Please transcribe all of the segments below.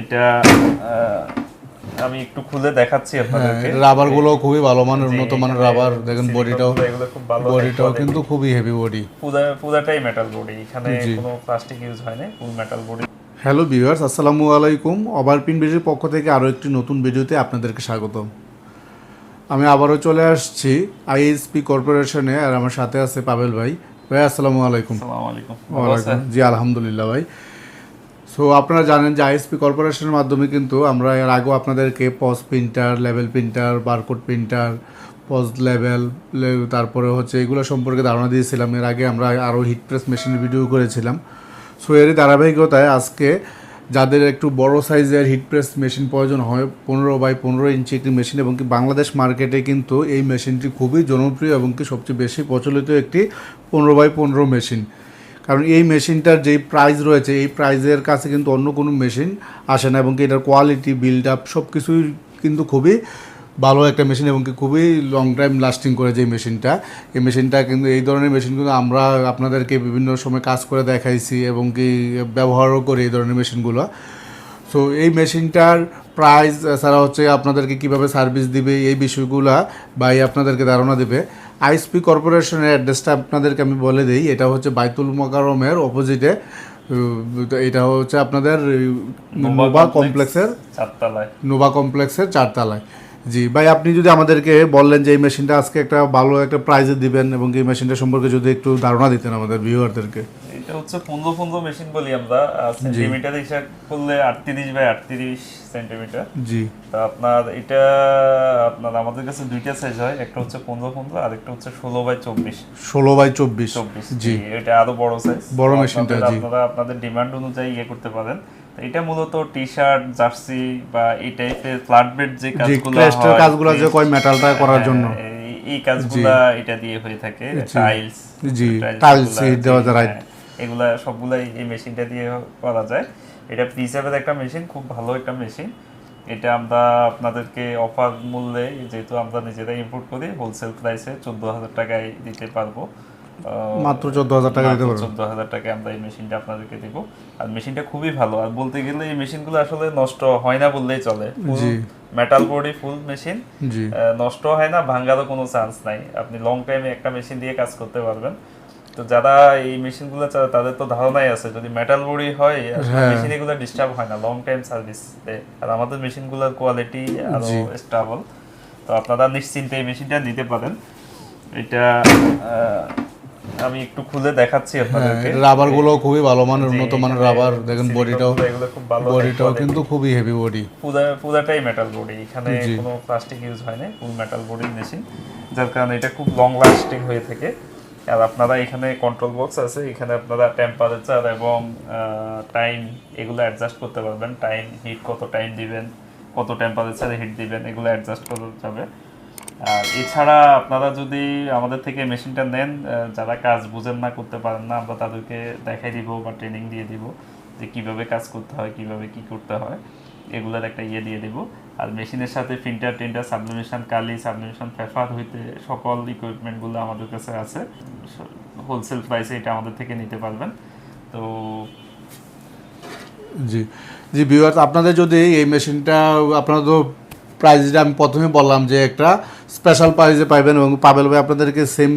এটা আমি একটু খুলে দেখাচ্ছি হ্যাঁ আপনাদেরকে। রাবারগুলো খুবই ভালো মানের উন্নত মানের রাবার দেখেন বডিটাও খুব ভালো বডিটাও কিন্তু খুবই হেভি বডি পুরা পুরাটাই মেটাল বডি এখানে কোনো প্লাস্টিক ইউজ হয় না full metal body hello viewers আসসালামু আলাইকুম। ওভারপিন ভিডিওর পক্ষ থেকে আরও একটি নতুন ভিডিওতে আপনাদেরকে স্বাগতম। আমি আবারও চলে আসছি আইএসপি কর্পোরেশনে আর আমার সাথে আছে পাবেল ভাই। ভাই আসসালামু আলাইকুম। আসসালামু আলাইকুম। ভালো জি আলহামদুলিল্লাহ ভাই। সো আপনারা জানেন যে আইএসপি কর্পোরেশনের মাধ্যমে কিন্তু আমরা এর আগেও আপনাদেরকে pause printer level printer barcode printer pause level তারপরে হচ্ছে এগুলো সম্পর্কে ধারণা দিয়েছিলাম। এর আগে আমরা আরও হিট প্রেস মেশিনের ভিডিও করেছিলাম। সো এরই ধারাবাহিকতায় আজকে যাদের একটু বড় সাইজের হিট প্রেস মেশিন প্রয়োজন হয়, পনেরো বাই পনেরো ইঞ্চি একটি মেশিন এবং কি বাংলাদেশ মার্কেটে কিন্তু এই মেশিনটি খুবই জনপ্রিয় এবং কি সবচেয়ে বেশি প্রচলিত একটি পনেরো বাই পনেরো মেশিন কারণ এই মেশিনটার যেই প্রাইস রয়েছে, এই প্রাইজের কাছে কিন্তু অন্য কোনো মেশিন আসে না এবং কি এটার কোয়ালিটি বিল্ড আপ সব কিছুই কিন্তু খুবই ভালো একটা মেশিন এবং কি খুবই লং টাইম লাস্টিং করে যে মেশিনটা। এই মেশিনটা কিন্তু, এই ধরনের মেশিন কিন্তু আমরা আপনাদেরকে বিভিন্ন সময় কাজ করে দেখাইছি এবং কি ব্যবহারও করি এই ধরনের মেশিনগুলো। সো এই মেশিনটার প্রাইস এছাড়া হচ্ছে আপনাদেরকে কীভাবে সার্ভিস দিবে, এই বিষয়গুলা ভাই আপনাদেরকে ধারণা দেবে। আইএসপি কর্পোরেশনের অ্যাড্রেসটা আপনাদেরকে আমি বলে দিই। এটা হচ্ছে বাইতুল মোকারমের অপোজিটে এটা হচ্ছে আপনাদের নোভা কমপ্লেক্সের চারতলায়। নোভা কমপ্লেক্সের চারতলায়। জি ভাই আপনি যদি আমাদেরকে বললেন যে এই মেশিনটা আজকে একটা ভালো একটা প্রাইজে দিবেন এবং এই মেশিনটা সম্পর্কে যদি একটু ধারণা দিতেন আমাদের ভিউয়ারদেরকে এটা হচ্ছে পনেরো পনেরো মেশিন বলি আমরা সেন্টিমিটার হিসাব করলে আটত্রিশ বাই আটত্রিশ সেন্টিমিটার জি। তো আপনার এটা আপনার আমাদের কাছে দুইটা সাইজ হয় একটা হচ্ছে পনেরো পনেরো আর একটা হচ্ছে ষোলো বাই চব্বিশ। ষোলো বাই চব্বিশ। চব্বিশ জি। এটা আরও বড় সাইজ বড় মেশিনটা, আপনারা আপনাদের ডিমান্ড অনুযায়ী ইয়ে করতে পারেন। এটা মূলত টি শার্ট জার্সি বা এই টাইপের ফ্ল্যাট বেড যে কাজগুলো হয়, কাজগুলো যে কয় মেটালটা করার হ্যাঁ, জন্য। এই- কাজগুলা এটা দিয়ে হয়ে থাকে টাইলস জি, হিট দেওয়া যায়, right. এগুলা সবগুলাই এই মেশিনটা দিয়ে করা যায়। এটা প্রিসাবের একটা মেশিন খুব ভালো একটা মেশিন। এটা আমরা আপনাদেরকে অফার মূল্যে যেহেতু আমরা নিজেরাই ইম্পোর্ট করি হোলসেল প্রাইসে চোদ্দ হাজার টাকায় দিতে পারব। মাত্র চোদ্দ হাজার টাকা দিতে পারবেন চোদ্দ হাজার টাকায় আমরা এই মেশিনটা আপনাদেরকে দিব। আর মেশিনটা খুবই ভালো। আর বলতে গেলে এই মেশিনগুলো আসলে নষ্ট হয় না বললেই চলে। মেটাল বডি ফুল মেশিন নষ্ট হয় না ভাঙ্গারও কোনো চান্স নাই। আপনি লং টাইমে একটা মেশিন দিয়ে কাজ করতে পারবেন। তো যারা এই মেশিনগুলো চালায় তাদের তো ধারণাই আছে যদি মেটাল বডি হয় হ্যাঁ। মেশিন এগুলো ডিস্টার্ব হয় না লং টাইম সার্ভিস দেয়। আর আমাদের মেশিনগুলোর কোয়ালিটি আরও স্টেবল তো আপনারা নিশ্চিন্তে এই মেশিনটা নিতে পারেন। এটা আমি একটু খুলে দেখাচ্ছি হ্যাঁ আপনাদেরকে। রাবারগুলো খুবই ভালো মানের উন্নত মানের রাবার দেখেন বডিটাও গুলো এগুলো খুব ভালো বডিটাও কিন্তু খুবই হেভি বডি পুরা পুরাটাই মেটাল বডি এখানে কোনো প্লাস্টিক ইউজ হয় না ফুল মেটাল বডি মেশিন যার কারণে এটা খুব লং লাস্টিং হয়ে থাকে। আর আপনারা এখানে কন্ট্রোল বক্স আছে, এখানে আপনারা টেম্পারেচার এবং টাইম এগুলো অ্যাডজাস্ট করতে পারবেন। টাইম হিট কত টাইম দিবেন, কত টেম্পারেচারে হিট দিবেন, এগুলো অ্যাডজাস্ট করা যাবে। আর এছাড়া আপনারা যদি আমাদের থেকে মেশিনটা নেন যারা কাজ বুঝেন না, করতে পারেন না, আমরা তাদেরকে দেখাই দিব বা ট্রেনিং দিয়ে দিব যে কীভাবে কাজ করতে হয়, কীভাবে কি করতে হয়। এগুলোর একটা ইয়ে দিয়ে দেবো। আর মেশিনের সাথে ফিল্টার টিন্টার সাবলিমেশন কালি সাবলিমেশন ফেফার হইতে সকল ইকুইপমেন্টগুলো আমাদের কাছে আছে। হোলসেল প্রাইসে এটা আমাদের থেকে নিতে পারবেন। তো জি জি ভিউয়ার্স আপনাদের যদি এই মেশিনটা আপনারা তো প্রাইসটা আমি প্রথমে বললাম যে একটা স্পেশাল প্রাইজে পাইবেন এবং পাবেল ভাই আপনাদেরকে সেম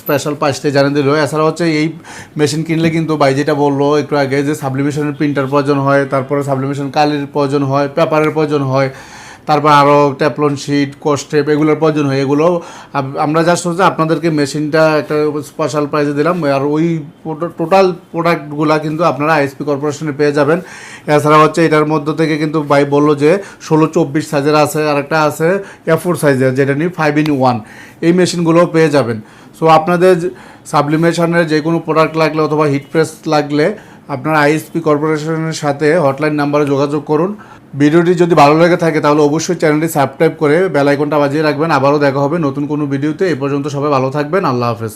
স্পেশাল প্রাইসটাই জানিয়ে দিল। এছাড়া হচ্ছে এই মেশিন কিনলে কিন্তু ভাই যেটা বলল একটু আগে যে সাবলিমেশনের প্রিন্টার প্রয়োজন হয়, তারপরে সাবলিমেশন কালির প্রয়োজন হয় পেপারের প্রয়োজন হয় তারপর আরও ট্যাপলন শিট কস্টেপ এগুলোর প্রয়োজন হয়। এগুলো আমরা জাস্ট হচ্ছে আপনাদেরকে মেশিনটা একটা স্পেশাল প্রাইসে দিলাম। আর ওই টোটাল প্রোডাক্টগুলো কিন্তু আপনারা আইএসপি কর্পোরেশনে পেয়ে যাবেন। এছাড়া হচ্ছে এটার মধ্যে থেকে কিন্তু ভাই বলল যে ষোলো চব্বিশ সাইজের আছে আর একটা আছে এফোর সাইজের যেটা নিয়ে ফাইভ ইন ওয়ান এই মেশিনগুলোও পেয়ে যাবেন। সো আপনাদের সাবলিমেশনের যে কোনো প্রোডাক্ট লাগলে অথবা হিট প্রেস লাগলে আপনার আইএসপি কর্পোরেশনের সাথে হটলাইন নাম্বারে যোগাযোগ করুন। ভিডিওটি যদি ভালো লেগে থাকে, তাহলে অবশ্যই চ্যানেলটি সাবস্ক্রাইব করে বেল আইকনটা বাজিয়ে রাখবেন। আবারও দেখা হবে নতুন কোনো ভিডিওতে। এ পর্যন্ত সবাই ভালো থাকবেন। আল্লাহ হাফেজ।